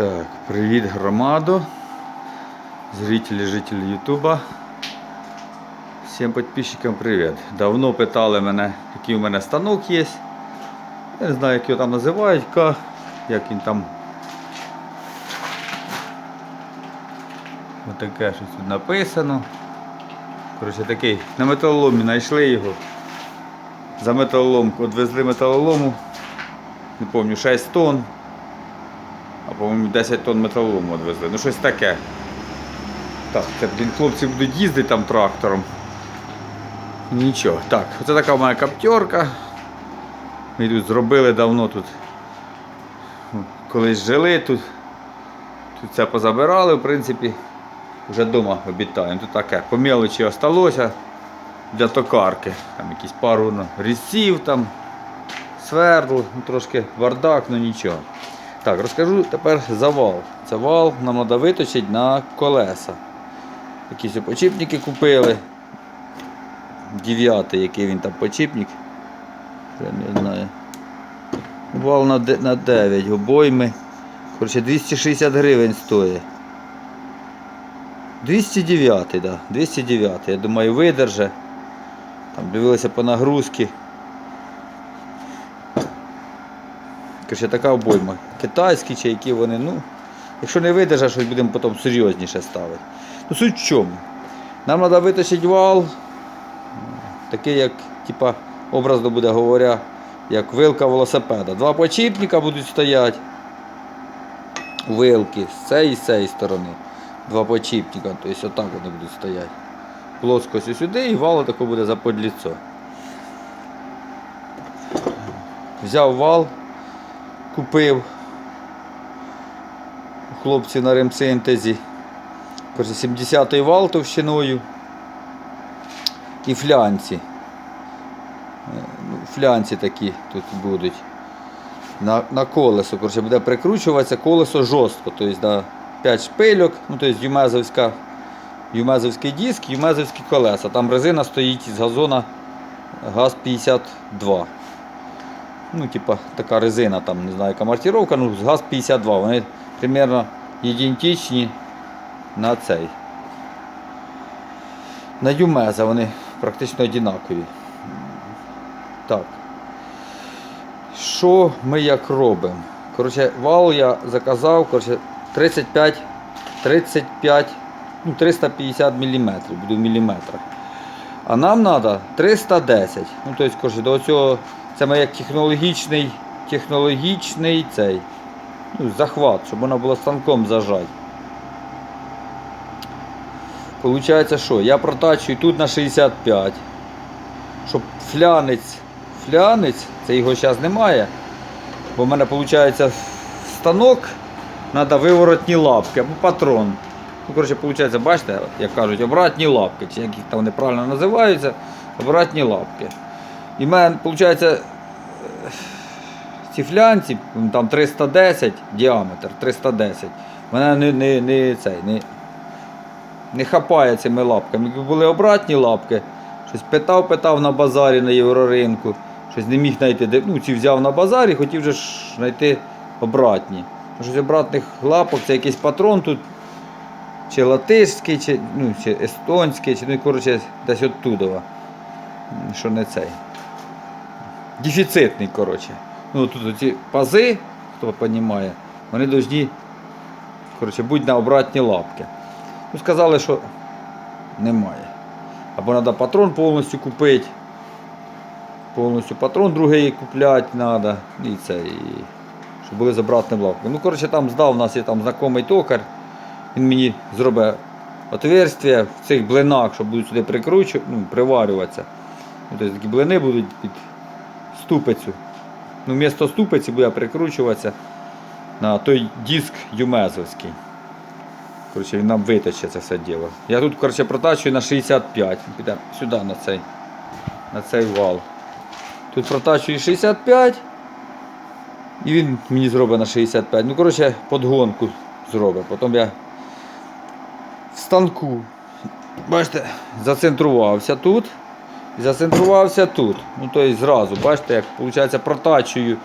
Так, привіт громаду, зрителі, жителі Ютуба. Всім підписчикам привіт. Давно питали мене, який у мене станок є. Я не знаю, як його там називають, як він там. Отаке щось тут написано. Коротше, такий, на металоломі знайшли його. За металоломку відвезли металолому, не пам'ятаю, 6 тонн. По-моєму 10 тонн металолому відвезли. Ну щось таке. Так, це блін, хлопці будуть їздити там трактором. Нічого. Так, оце така моя каптерка. Ми тут зробили давно тут. Колись жили тут. Тут це позабирали, в принципі, вже вдома обітаємо. Тут таке по мелочі осталося для токарки. Там якісь пару ну, різців, там, свердл, ну, трошки бардак, ну нічого. Так, розкажу тепер за вал. Це вал нам треба виточити на колеса. Якісь почіпники купили. Дев'ятий, який він там почіпник. Я не знаю. Вал на, на 9 обойми. Коротше, 260 гривень стоїть. 209, так. Да, 209. Я думаю, видерже. Там дивилися по нагрузці. Короче, така обойма. Китайські чи які вони, ну, якщо не видержать, щось будемо потім серйозніше ставити. Ну суть в чому? Нам треба витащити вал, такий, як, типа, образно буде говоря, як вилка велосипеда. Два почіпника будуть стояти. Вилки з цієї і з цієї сторони. Два почіпника, тобто отак вони будуть стояти. Плоскость сюди і вал тако буде за подліцо. Взяв вал, купив у хлопців на ремсинтезі. 70-й вал товщиною і флянці. Е, ну, Флянці такі тут будуть. На, на колесо. Коротше, буде прикручуватися колесо жорстко. Тобто на 5 шпильок, ну, тобто юмезовська, юмезовський диск, юмезовські колеса. Там резина стоїть із газона ГАЗ-52 ну, типа, така резина, там, не знаю, яка маркировка, ну, з ГАЗ-52. Вони примерно ідентичні на цей. На Юмеза вони практично однакові. Так. Що ми як робимо? Коротше, вал я заказав, коротше, 35, 35, ну, 350 мм, буду в міліметрах. А нам треба 310. Ну, тобто, коротше, до цього це ми технологічний, технологічний цей, ну, захват, щоб вона була станком зажати. Получається, що? Я протачую тут на 65. Щоб флянець, флянець, це його зараз немає. Бо в мене виходить станок, треба виворотні лапки або патрон. Ну, коротше, виходить, бачите, як кажуть, обратні лапки, чи як їх там вони правильно називаються, обратні лапки. І в мене, виходить, ці флянці, там 310 діаметр, 310. Мене не, не, не, цей, не, не хапає цими лапками. Якби були обратні лапки, щось питав, питав на базарі на євроринку, щось не міг знайти. Ну, ці взяв на базарі, хотів же знайти обратні. Ну, Щось обратних лапок, це якийсь патрон тут, чи латишський, чи, ну, чи естонський, чи ну, коротше, десь оттудова. Що не цей. Дефіцитний, коротше. Ну, тут ці пази, хто розуміє, вони повинні коротше, бути на обратні лапки. Ну, сказали, що немає. Або треба патрон повністю купити. Повністю патрон другий купляти треба. І це, і... щоб були з обратним лапками. Ну, коротше, там здав, у нас є там знайомий токар. Він мені зробить отверстие в цих блинах, щоб будуть сюди прикручувати, ну, приварюватися. Ну, тобто такі блини будуть під ступицю. Ну, вмісто ступиці буде прикручуватися на той диск юмезовський. Коротше, він нам витаче це все діло. Я тут коротше, протачую на 65. Підемо сюди на цей, на цей вал. Тут протачую 65. І він мені зробить на 65. Ну, коротше, подгонку зробить. Потім я в станку, бачите, зацентрувався тут. Зацентрувався тут. Ну, тобто зразу, бачите, як виходить, протачую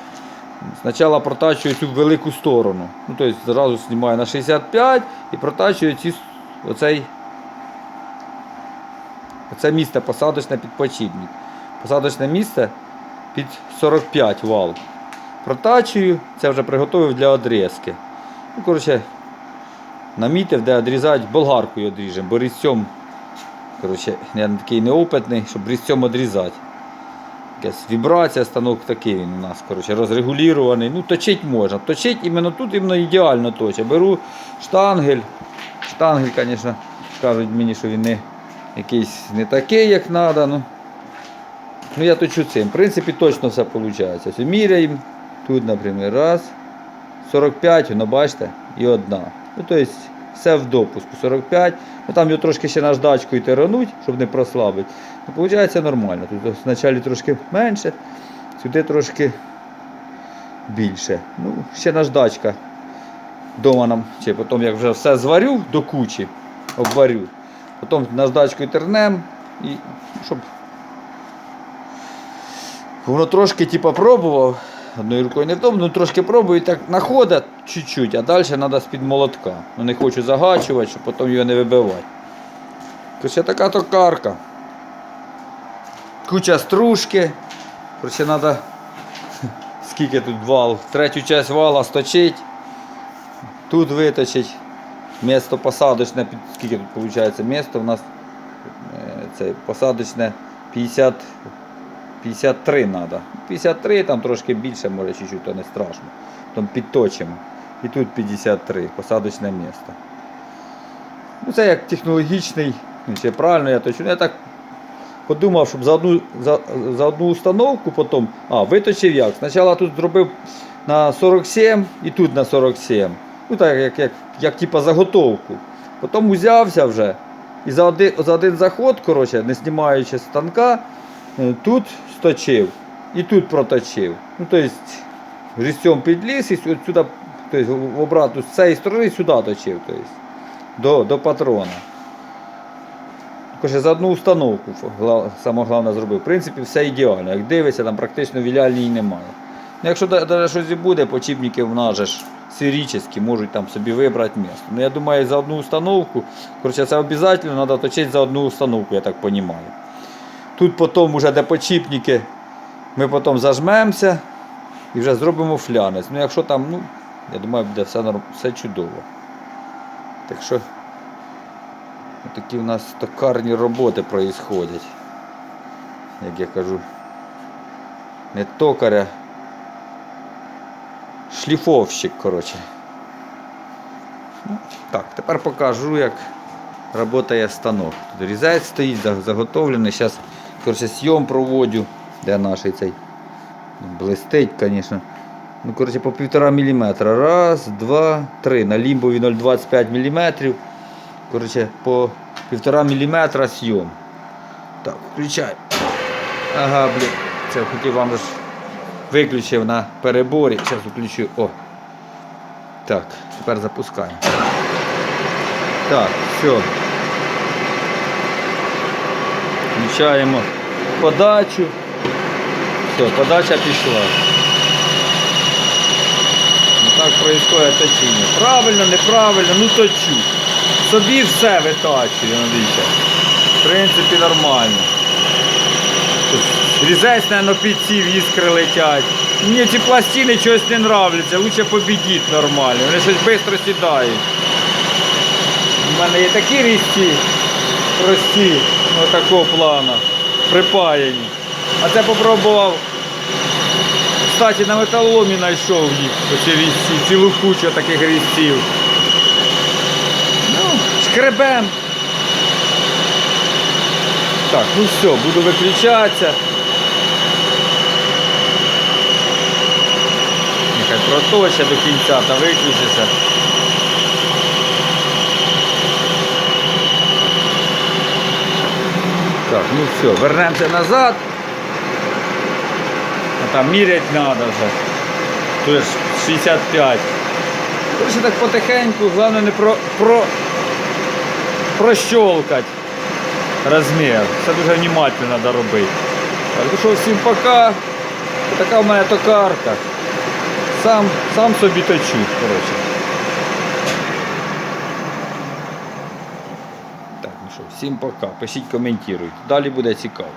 Спочатку протачую цю велику сторону. Ну, тобто зразу знімаю на 65 і протачую ці, оцей, оце місце посадочне під почіпник. Посадочне місце під 45 вал. Протачую, це вже приготував для одрізки. Ну, коротше, намітив, де відрізати, болгаркою одріжемо, бо різцем, коротше, я такий неопитний, щоб різцем відрізати. Якась вібрація, станок такий він у нас, коротше, розрегулірований. Ну, точить можна. Точить іменно тут іменно ідеально точить. Беру штангель. Штангель, звісно, кажуть мені, що він не якийсь не такий, як треба. Ну, ну я точу цим. В принципі, точно все виходить. Міряємо. Тут, наприклад, раз. 45, воно бачите, і одна. Ну, тобто, все в допуску. 45. Ну, там його трошки ще наждачкою тирануть, щоб не прослабити. Ну, виходить нормально. Тут спочатку трошки менше, сюди трошки більше. Ну, ще наждачка. Дома нам, чи потім як вже все зварю до кучі, обварю. Потім наждачкою тернем і щоб Воно трошки типа пробував, одною рукою не вдома, ну трошки пробую, так находить чуть-чуть, а далі треба з-під молотка. Ну не хочу загачувати, щоб потім його не вибивати. Короче, така токарка. Куча стружки. Короче, треба скільки тут вал, третю часть вала сточить, тут виточить. Місто посадочне, скільки тут виходить місто у нас е, це посадочне 50 53 треба. 53, там трошки більше, може чуть-чуть, то не страшно. Там підточимо. І тут 53, посадочне місце. Ну це як технологічний, ну, чи правильно я точно. Я так подумав, щоб за одну, за, за одну установку потім. А, виточив як. Спочатку тут зробив на 47 і тут на 47. Ну так, як, як, як типа заготовку. Потім узявся вже. І за один, за один заход, коротше, не знімаючи станка, е, тут сточив і тут проточив. Ну, тобто, різцем підліз і сю- сюди, тобто, в обратну з цієї сторони сюди точив. Тобто, до, до патрона. Коротше, за одну установку саме головне зробив. В принципі, все ідеально. Як дивишся, там практично віляльній немає. Ну, якщо навіть щось і буде, почіпники в нас же ж сирічні, можуть там собі вибрати місце. Ну, я думаю, за одну установку, коротше, це обов'язково треба точити за одну установку, я так розумію. Тут потім уже де почіпники, ми потім зажмемося і вже зробимо флянець. Ну якщо там, ну, я думаю, буде все, все чудово. Так що такі в нас токарні роботи проїсходять. Як я кажу, не токаря, шліфовщик, коротше. Ну, так, тепер покажу, як працює станок. Тут різець стоїть, заготовлений. Зараз коротше, зйом проводжу, де наш цей блистить, звісно. Ну, коротше, по 1,5 мм. Раз, два, три. На лімбові 0,25 мм. Коротше, по 1,5 мм зйом. Так, включай. Ага, блін. Це хотів вам ж виключив на переборі. Зараз включу. О. Так, тепер запускаємо. Так, все. Включаємо подачу. Все, подача пішла. Ну так происходит точіння. Правильно, неправильно, ну точу. Собі все витачую, ну, дивіться. В принципі, нормально. Різець, мабуть, підсів, іскри летять. Мені ці пластини чогось не нравляться, лучше побідіть нормально. Вони щось швидко сідають. У мене є такі різці прості, ну такого плану, припаяні. А це попробував. Кстати, на металоломі знайшов їх, оці різці, цілу кучу таких різців. Ну, шкребем. Так, ну все, буду виключатися. Нехай проточе до кінця та виключиться. все, вернемося назад. А там міряти треба вже. Тут ж 65. Короче, так потихеньку, головне не про, про, прощолкати розмір. Це дуже внимательно треба робити. Так, ну що, всім пока. Така в мене токарка. Сам, сам собі точу, коротше. Всім пока. Пишіть, коментуйте. Далі буде цікаво.